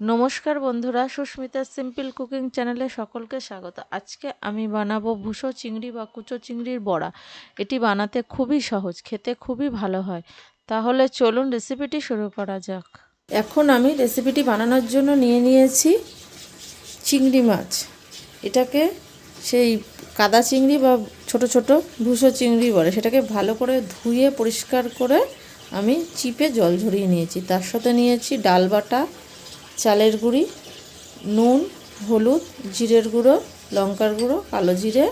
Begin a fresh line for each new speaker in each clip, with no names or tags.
নমস্কার বন্ধুরা Susmita simple cooking চ্যানেলে সকলকে স্বাগত। আজকে আমি বানাবো ভুসো চিংড়ি বা কুচো চিংড়ির বড়া। এটি বানাতে খুবই সহজ, খেতে খুবই ভালো হয়। তাহলে চলুন রেসিপিটি শুরু করা যাক। এখন আমি রেসিপিটি বানানোর জন্য নিয়ে নিয়েছি চিংড়ি মাছ। এটাকে সেই কাদা চিংড়ি বা ছোট ছোট ভুসো চিংড়ি বলে, সেটাকে ভালো করে ধুয়ে পরিষ্কার করে আমি চিপে জল ঝরিয়ে নিয়েছি। তার সাথে নিয়েছি ডাল বাটা চালের গুঁড়ি, নুন, হলুদ, জিরের গুঁড়ো, লঙ্কার গুঁড়ো, কালো জিরে।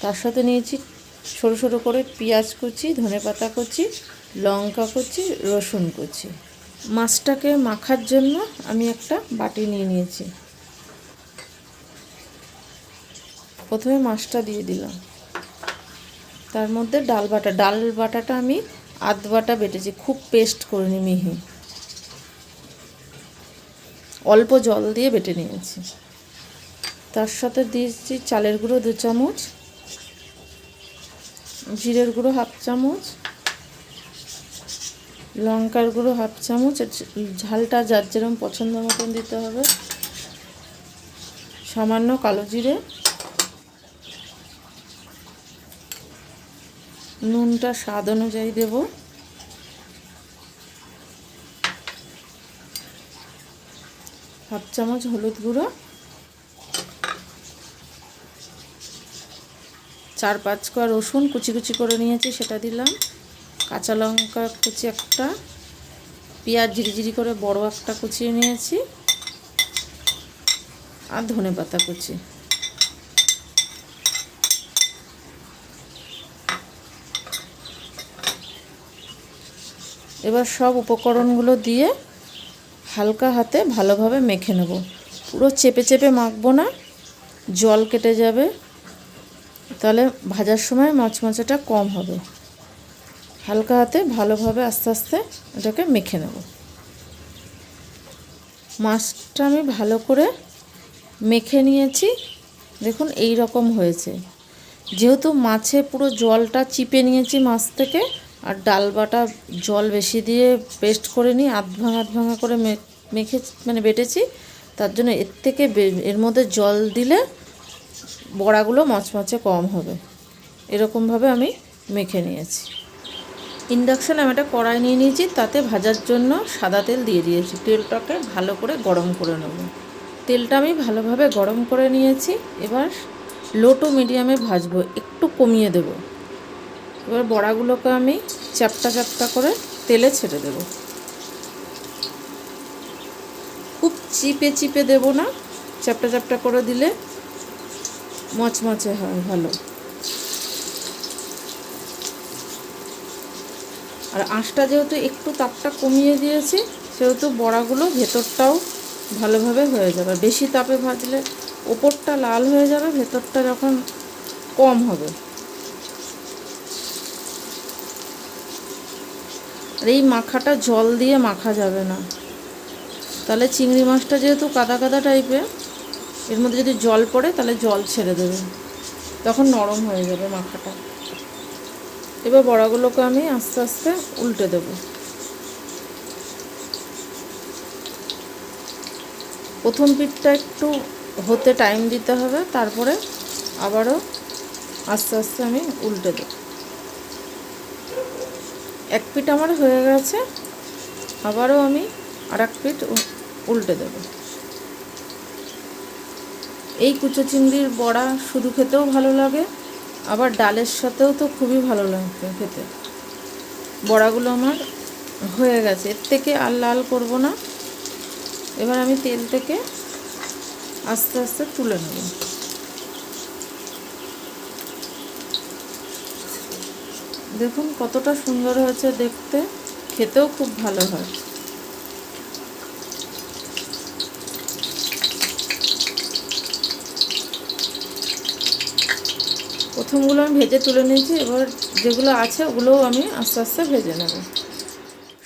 তার সাথে নিয়েছি সরু সরু করে পেঁয়াজ কুচি, ধনে পাতা কুচি, লঙ্কা কুচি, রসুন কুচি। মাছটাকে মাখার জন্য আমি একটা বাটি নিয়ে নিয়েছি। প্রথমে মাছটা দিয়ে দিলাম। তার মধ্যে ডাল বাটা, ডাল বাটাটা আমি আধ বাটা বেটেছি। খুব পেস্ট করিনি মিহি। অল্প জল দিয়ে বেটে নিয়েছি। তার সাথে দিয়েছি চালের গুঁড়ো দু চামচ, জিরের গুঁড়ো হাফ চামচ, লঙ্কার গুঁড়ো হাফ চামচ ঝালটা যার যেরকম পছন্দ মতন দিতে হবে। সামান্য কালো জিরে, নুনটা স্বাদ অনুযায়ী দেবো। হাফ চামচ হলুদ গুঁড়ো, চার পাঁচ কোয়া রসুন কুচি কুচি করে নিয়েছি, সেটা দিলাম। কাঁচা লঙ্কা কুচি একটা, পেঁয়াজ ঝিরিঝিরি করে বড় একটা কুচিয়ে নিয়েছি, আর ধনে পাতা কুচি। এবার সব উপকরণগুলো দিয়ে হালকা হাতে ভালোভাবে মেখে নেব। পুরো চেপে চেপে মাখবো না, জল কেটে যাবে। তাহলে ভাজার সময় মাছমাচাটা কম হবে। হালকা হাতে ভালোভাবে আস্তে আস্তে এটাকে মেখে নেব। মাছটা আমি ভালো করে মেখে নিয়েছি। দেখুন, এই রকম হয়েছে। যেহেতু মাছে পুরো জলটা চিপে নিয়েছি মাছ থেকে আর ডাল বাটা জল বেশি দিয়ে পেস্ট করে নিই আধ ভাঙা আধ ভাঙা করে মেখে মানে বেটেছি। তার জন্য এর থেকে এর মধ্যে জল দিলে বড়াগুলো মচমচে কম হবে। এরকমভাবে আমি মেখে নিয়েছি। ইন্ডাকশানে আমি একটা কড়াই নিয়ে নিয়েছি, তাতে ভাজার জন্য সাদা তেল দিয়ে দিয়েছি। তেলটাকে ভালো করে গরম করে নেব। তেলটা আমি ভালোভাবে গরম করে নিয়েছি। এবার লো টু মিডিয়ামে ভাজবো, একটু কমিয়ে দেবো। এবার বড়াগুলোকে আমি চ্যাপটা চ্যাপটা করে তেলে ছেড়ে দেব। খুব চিপে চিপে দেব না, চ্যাপটা চ্যাপটা করে দিলে মচমচে হয় ভালো। আর আঁশটা যেহেতু একটু তাপটা কমিয়ে দিয়েছি, সেহেতু বড়াগুলো ভেতরটাও ভালোভাবে হয়ে যাবে। বেশি তাপে ভাজলে ওপরটা লাল হয়ে যাবে, ভেতরটা যখন কম হবে। আর এই মাখাটা জল দিয়ে মাখা যাবে না। তাহলে চিংড়ি মাছটা যেহেতু কাদা কাদা টাইপের এর মধ্যে যদি জল পড়ে তাহলে জল ছেড়ে দেবে। তখন নরম হয়ে যাবে মাখাটা। এবার বড়াগুলোকে আমি আস্তে আস্তে উল্টে দেব। প্রথম পিঠটা একটু হতে টাইম দিতে হবে, তারপরে আবারও আস্তে আস্তে আমি উল্টে দেবো। এক পিঠ আমার হয়ে গেছে, আবারও আমি আর এক পিঠ উল্টে দেব। এই কুচো চিংড়ির বড়া শুধু খেতেও ভালো লাগে, আবার ডালের সাথেও তো খুবই ভালো লাগবে খেতে। বড়াগুলো আমার হয়ে গেছে, এর থেকে আর লাল করব না। এবার আমি তেল থেকে আস্তে আস্তে তুলে নেব। দেখুন, কতটা সুন্দর হয়েছে দেখতে। খেতেও খুব ভালো হয়। প্রথমগুলো আমি ভেজে তুলে নিয়েছি, এবার যেগুলো আছে ওগুলোও আমি আস্তে আস্তে ভেজে নেব।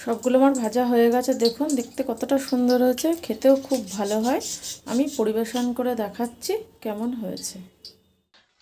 সবগুলো আমার ভাজা হয়ে গেছে, দেখুন, দেখতে কতটা সুন্দর হয়েছে, খেতেও খুব ভালো হয়। আমি পরিবেশন করে দেখাচ্ছি কেমন হয়েছে।